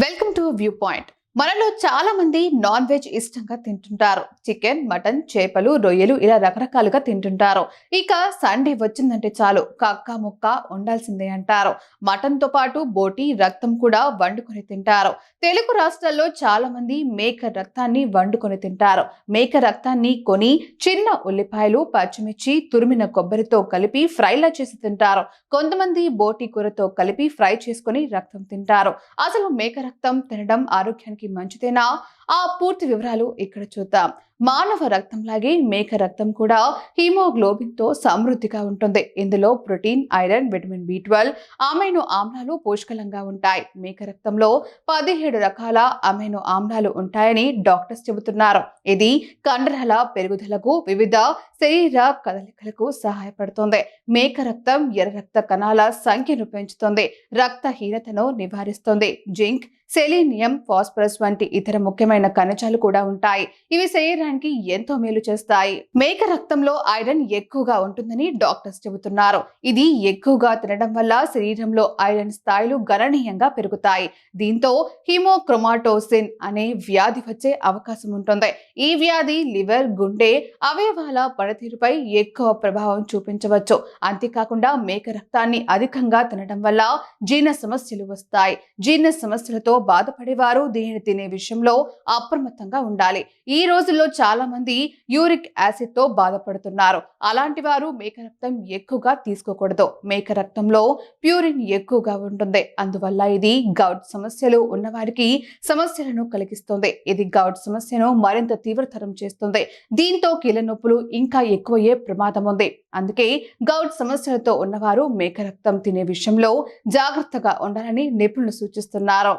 Welcome to a Viewpoint. మనలో చాలా మంది నాన్ వెజ్ ఇష్టంగా తింటుంటారు. చికెన్ మటన్ చేపలు రొయ్యలు ఇలా రకరకాలుగా తింటుంటారు. ఇక సండే వచ్చిందంటే చాలు. కక్క ముక్క ఉండాల్సిందే అంటారు. మటన్తో పాటు బోటి రక్తం కూడా వండుకొని తింటారు. తెలుగు రాష్ట్రాల్లో చాలా మంది మేక రక్తాన్ని వండుకొని తింటారు. మేక రక్తాన్ని కొని చిన్న ఉల్లిపాయలు పచ్చిమిర్చి తురిమిన కొబ్బరితో కలిపి ఫ్రైలా చేసి తింటారు. కొంతమంది బోటి కూరతో కలిపి ఫ్రై చేసుకొని రక్తం తింటారు. అసలు మేక రక్తం తినడం ఆరోగ్యానికి మంచిదేనా? ఆ పూర్తి వివరాలు ఇక్కడ చూద్దాం. మానవ రక్తంలాగే మేక రక్తం కూడా హీమోగ్లోబిన్తో సమృద్ధిగా ఉంటుంది. ఇందులో protein iron vitamin B twelve amino ఆమ్లాలు పోషకలంగా ఉంటాయి. మేక రక్తంలో పదిహేడు రకాల అమైనో ఆమ్లాలు ఉంటాయని డాక్టర్స్ చెబుతున్నారు. ఇది కండరాల పెరుగుదలకు వివిధ శరీర కదలికలకు సహాయపడుతుంది. మేక రక్తం ఎర్ర రక్త కణాల సంఖ్యను పెంచుతుంది. రక్తహీనతను నివారిస్తుంది. జింక్ సెలీనియం ఫాస్ఫరస్ వంటి ఇతర ముఖ్యమైన ఖనిజాలు కూడా ఉంటాయి. ఇవి శరీరానికి ఎంతో మేలు చేస్తాయి. మేక రక్తంలో ఐరన్ ఎక్కువగా ఉంటుందని డాక్టర్స్ చెబుతున్నారు. ఇది ఎక్కువగా తినడం వల్ల శరీరంలో ఐరన్ స్థాయిలు గణనీయంగా పెరుగుతాయి. దీంతో హిమోక్రోమాటోసిన్ అనే వ్యాధి వచ్చే అవకాశం ఉంటుంది. ఈ వ్యాధి లివర్ గుండె అవయవాల పనితీరుపై ఎక్కువ ప్రభావం చూపించవచ్చు. అంతేకాకుండా మేక రక్తాన్ని అధికంగా తినడం వల్ల జీర్ణ సమస్యలు వస్తాయి. జీర్ణ సమస్యలతో బాధపడేవారు దీనిని తినే విషయంలో అప్రమత్తంగా ఉండాలి. ఈ రోజుల్లో చాలా మంది యూరిక్ యాసిడ్తో బాధపడుతున్నారు. అలాంటి వారు మేక రక్తం ఎక్కువగా తీసుకోకూడదు. మేక రక్తంలో ప్యూరిన్ ఎక్కువగా ఉంటుంది. అందువల్ల ఇది గౌట్ సమస్యలు ఉన్నవారికి సమస్యలను కలిగిస్తుంది. ఇది గౌట్ సమస్యను మరింత తీవ్రతరం చేస్తుంది. దీంతో కీళ్ళ నొప్పులు ఇంకా ఎక్కువయ్యే ప్రమాదం ఉంది. అందుకే గౌట్ సమస్యలతో ఉన్నవారు మేక రక్తం తినే విషయంలో జాగ్రత్తగా ఉండాలని నిపుణులు సూచిస్తున్నారు.